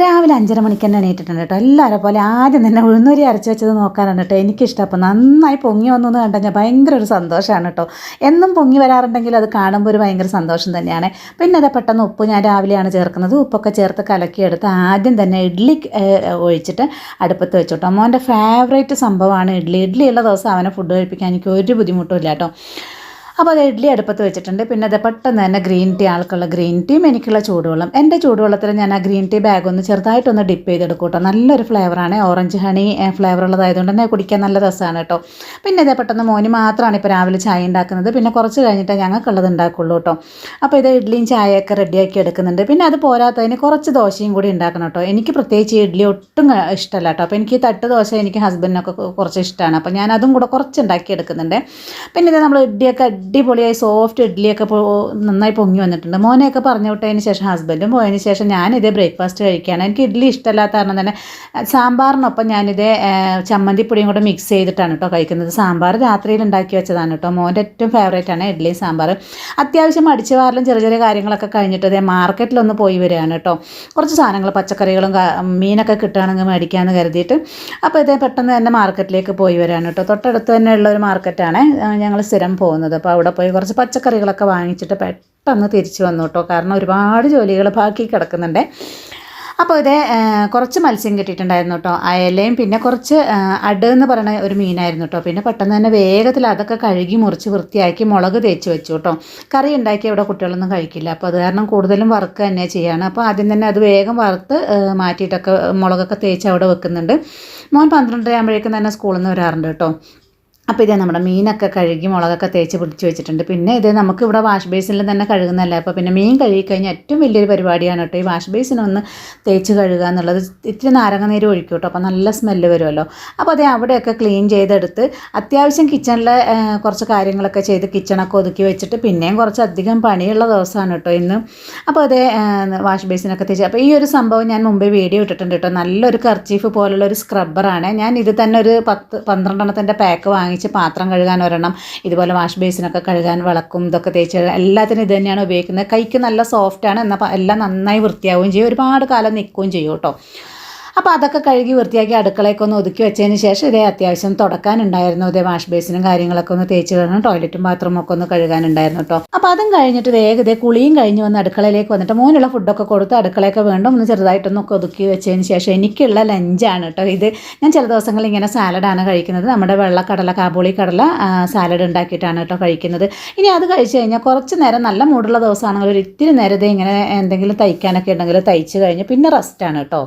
രാവിലെ അഞ്ചര മണിക്ക് തന്നെ എണീറ്റിട്ടുണ്ട് കേട്ടോ. എല്ലാവരെ പോലെ ആദ്യം തന്നെ ഉഴുന്നൂരി അരച്ച് വെച്ചത് നോക്കാനാണ് കേട്ടോ എനിക്കിഷ്ടം. അപ്പോൾ നന്നായി പൊങ്ങി വന്നു കണ്ടു കഴിഞ്ഞാൽ ഭയങ്കര ഒരു സന്തോഷമാണ് കേട്ടോ. എന്നും പൊങ്ങി വരാറുണ്ടെങ്കിൽ അത് കാണുമ്പോൾ ഒരു ഭയങ്കര സന്തോഷം തന്നെയാണ്. പിന്നെ അത് പെട്ടെന്ന് ഉപ്പ് ഞാൻ രാവിലെയാണ് ചേർക്കുന്നത്. ഉപ്പൊക്കെ ചേർത്ത് കലക്കിയെടുത്ത് ആദ്യം തന്നെ ഇഡ്ഡലി ഒഴിച്ചിട്ട് അടുപ്പത്ത് വെച്ചു കേട്ടോ മോന്റെ ഫേവറേറ്റ് സംഭവമാണ് ഇഡ്ഡലി ഇഡ്ഡലി ഉള്ള ദിവസം അവനെ ഫുഡ് കഴിപ്പിക്കാൻ എനിക്ക് ഒരു ബുദ്ധിമുട്ടും ഇല്ല കേട്ടോ. അപ്പോൾ അത് ഇഡ്ഡലി അടുപ്പത്ത് വെച്ചിട്ടുണ്ട്. പിന്നെ അത് പെട്ടെന്ന് തന്നെ ഗ്രീൻ ടീ ആൾക്കുള്ള ഗ്രീൻ ടീയും എനിക്കുള്ള ചൂടുവെള്ളം. എന്റെ ചൂടുവെള്ളത്തിൽ ഞാൻ ആ ഗ്രീൻ ടീ ബാഗ് ഒന്ന് ചെറുതായിട്ടൊന്ന് ഡിപ്പ് ചെയ്തെടുക്കും കേട്ടോ നല്ലൊരു ഫ്ലേവറാണ് ഓറഞ്ച് ഹണി ഫ്ലേവർ ഉള്ളതായതുകൊണ്ട് തന്നെ കുടിക്കാൻ നല്ല രസമാണ് കേട്ടോ. പിന്നെ ഇതേ പെട്ടെന്ന് മോന് മാത്രമാണ് ഇപ്പോൾ രാവിലെ ചായ ഉണ്ടാക്കുന്നത്. പിന്നെ കുറച്ച് കഴിഞ്ഞിട്ട് ഞങ്ങൾക്കുള്ളത് ഉണ്ടാക്കുള്ളൂ കേട്ടോ. അപ്പോൾ ഇത് ഇഡ്ഡലിയും ചായയൊക്കെ റെഡിയാക്കി എടുക്കുന്നുണ്ട്. പിന്നെ അത് പോരാത്തതിന് കുറച്ച് ദോശയും കൂടി ഉണ്ടാക്കണം കേട്ടോ. എനിക്ക് പ്രത്യേകിച്ച് ഇഡ്ഡലി ഒട്ടും ഇഷ്ടമല്ല കേട്ടോ. അപ്പോൾ എനിക്ക് തട്ട് ദോശ എനിക്ക് ഹസ്ബൻഡിനൊക്കെ കുറച്ച് ഇഷ്ടമാണ് അപ്പോൾ ഞാൻ അതും കൂടെ കുറച്ച് ഉണ്ടാക്കി എടുക്കുന്നുണ്ട്. പിന്നെ ഇത് നമ്മൾ ഇഡ്ഡലിയൊക്കെ അടിപൊളിയായി സോഫ്റ്റ് ഇഡ്ഡലിയൊക്കെ നന്നായി പൊങ്ങി വന്നിട്ടുണ്ട്. മോനെയൊക്കെ പറഞ്ഞു വിട്ടതിന് ശേഷം ഹസ്ബൻഡും പോയതിന് ശേഷം ഞാനിതേ ബ്രേക്ക്ഫാസ്റ്റ് കഴിക്കുകയാണ്. എനിക്ക് ഇഡ്ഡലി ഇഷ്ടമല്ലാത്ത കാരണം തന്നെ സാമ്പാറിനൊപ്പം ഞാനിതേ ചമ്മന്തിപ്പൊടിയും കൂടെ മിക്സ് ചെയ്തിട്ടാണ് കേട്ടോ കഴിക്കുന്നത്. സാമ്പാർ രാത്രിയിൽ ഉണ്ടാക്കി വെച്ചതാണ് കേട്ടോ മോന്റെ ഏറ്റവും ഫേവറേറ്റ് ആണ് ഇഡ്ഡലിയും സാമ്പാർ. അത്യാവശ്യം അടിച്ചു വാരലും ചെറിയ ചെറിയ കാര്യങ്ങളൊക്കെ കഴിഞ്ഞിട്ട് ഇതേ മാർക്കറ്റിലൊന്ന് പോയി വരികയാണ് കേട്ടോ കുറച്ച് സാധനങ്ങൾ പച്ചക്കറികളും മീനൊക്കെ കിട്ടുകയാണെങ്കിൽ മേടിക്കാമെന്ന് കരുതിയിട്ട് അപ്പോൾ ഇതേ പെട്ടെന്ന് തന്നെ മാർക്കറ്റിലേക്ക് പോയി വരികയാണ് കേട്ടോ തൊട്ടടുത്ത് തന്നെയുള്ള ഒരു മാർക്കറ്റാണ് ഞങ്ങൾ സ്ഥിരം പോകുന്നത്. അപ്പോൾ അവിടെ പോയി കുറച്ച് പച്ചക്കറികളൊക്കെ വാങ്ങിച്ചിട്ട് പെട്ടെന്ന് തിരിച്ചു വന്നു കേട്ടോ. കാരണം ഒരുപാട് ജോലികൾ ബാക്കി കിടക്കുന്നുണ്ട്. അപ്പോൾ ഇത് കുറച്ച് മത്സ്യം കിട്ടിയിട്ടുണ്ടായിരുന്നു കേട്ടോ. അയലയും പിന്നെ കുറച്ച് അട് എന്ന് പറയുന്ന ഒരു മീനായിരുന്നു കേട്ടോ. പിന്നെ പെട്ടെന്ന് തന്നെ വേഗത്തിൽ അതൊക്കെ കഴുകി മുറിച്ച് വൃത്തിയാക്കി മുളക് തേച്ച് വെച്ചു കേട്ടോ. കറി ഉണ്ടാക്കി ഇവിടെ കുട്ടികളൊന്നും കഴിക്കില്ല. അപ്പോൾ അത് കാരണം കൂടുതലും വറുക്ക് തന്നെ ചെയ്യാണ്. അപ്പോൾ ആദ്യം തന്നെ അത് വേഗം വറുത്ത് മാറ്റിയിട്ടൊക്കെ മുളകൊക്കെ തേച്ച് അവിടെ വെക്കുന്നുണ്ട്. മോൻ പന്ത്രണ്ടര ആകുമ്പോഴേക്കും തന്നെ സ്കൂളിൽ നിന്ന് വരാറുണ്ട് കേട്ടോ. അപ്പോൾ ഇതേ നമ്മുടെ മീനൊക്കെ കഴുകി മുളകൊക്കെ തേച്ച് പിടിച്ച് വെച്ചിട്ടുണ്ട്. പിന്നെ ഇത് നമുക്ക് ഇവിടെ വാഷ് ബേസിനിൽ തന്നെ കഴുകുന്നതല്ല? അപ്പോൾ പിന്നെ മീൻ കഴുകി കഴിഞ്ഞാൽ ഏറ്റവും വലിയൊരു പരിപാടിയാണ് കേട്ടോ ഈ വാഷ് ബേസിനൊന്ന് തേച്ച് കഴുകുക എന്നുള്ളത്. ഇത്തിരി നാരങ്ങ നീര് ഒഴിക്കും കേട്ടോ അപ്പോൾ നല്ല സ്മെല്ല് വരുമല്ലോ. അപ്പോൾ അതേ അവിടെയൊക്കെ ക്ലീൻ ചെയ്തെടുത്ത് അത്യാവശ്യം കിച്ചണിലെ കുറച്ച് കാര്യങ്ങളൊക്കെ ചെയ്ത് കിച്ചണൊക്കെ ഒതുക്കി വെച്ചിട്ട് പിന്നെയും കുറച്ച് അധികം പണിയുള്ള ദിവസമാണ് കേട്ടോ ഇന്ന്. അപ്പോൾ അതേ വാഷ് ബേസിനൊക്കെ തേച്ച് അപ്പോൾ ഈ ഒരു സംഭവം ഞാൻ മുമ്പേ വീഡിയോ ഇട്ടിട്ടുണ്ട് കേട്ടോ. നല്ലൊരു കർച്ചീഫ് പോലുള്ള ഒരു സ്ക്രബ്ബറാണ്. ഞാൻ ഇത് തന്നെ ഒരു പത്ത് പന്ത്രണ്ടെണ്ണത്തിന്റെ പാക്ക് വാങ്ങിച്ച് പാത്രം കഴുകാൻ ഒരെണ്ണം ഇതുപോലെ വാഷ് ബേസിനൊക്കെ കഴുകാൻ വിളക്കും ഇതൊക്കെ തേച്ച് എല്ലാത്തിനും ഇത് തന്നെയാണ് ഉപയോഗിക്കുന്നത്. കൈക്ക് നല്ല സോഫ്റ്റാണ് എന്നാൽ എല്ലാം നന്നായി വൃത്തിയാവുകയും ചെയ്യും. ഒരുപാട് കാലം നിൽക്കുകയും ചെയ്യും കേട്ടോ. അപ്പോൾ അതൊക്കെ കഴുകി വൃത്തിയാക്കി അടുക്കളയൊക്കെ ഒന്ന് ഒതുക്കി വെച്ചതിന് ശേഷം ഇതേ അത്യാവശ്യം തുടക്കാനുണ്ടായിരുന്നു. ഇതേ വാഷ് ബേസിനും കാര്യങ്ങളൊക്കെ ഒന്ന് തേച്ച് കഴിഞ്ഞാൽ ടോയ്ലറ്റും ബാത്റൂമും ഒക്കെ ഒന്ന് കഴുകാനുണ്ടായിരുന്നു കേട്ടോ. അപ്പോൾ അതും കഴിഞ്ഞിട്ട് വേഗം ഇതേ കുളിയും കഴിഞ്ഞ് വന്ന് അടുക്കളയിലേക്ക് വന്നിട്ട് മോനുള്ള ഫുഡൊക്കെ കൊടുത്ത് അടുക്കളയൊക്കെ വീണ്ടും ഒന്ന് ചെറുതായിട്ടൊന്നൊക്കെ ഒതുക്കി വെച്ചതിന് ശേഷം എനിക്കുള്ള ലഞ്ചാണ് കേട്ടോ ഇത്. ഞാൻ ചില ദിവസങ്ങളിൽ ഇങ്ങനെ സാലഡാണ് കഴിക്കുന്നത്. നമ്മുടെ വെള്ളക്കടല കാബൂളി കടല സാലഡ് ഉണ്ടാക്കിയിട്ടാണ് കേട്ടോ കഴിക്കുന്നത്. ഇനി അത് കഴിച്ച് കഴിഞ്ഞാൽ കുറച്ച് നേരം നല്ല മൂടുള്ള ദിവസമാണെങ്കിൽ ഒരു ഇത്തിരി നേരത്തെ ഇങ്ങനെ എന്തെങ്കിലും തയ്ക്കാനൊക്കെ ഉണ്ടെങ്കിൽ തയ്ച്ച് കഴിഞ്ഞ് പിന്നെ റെസ്റ്റാണ് കേട്ടോ.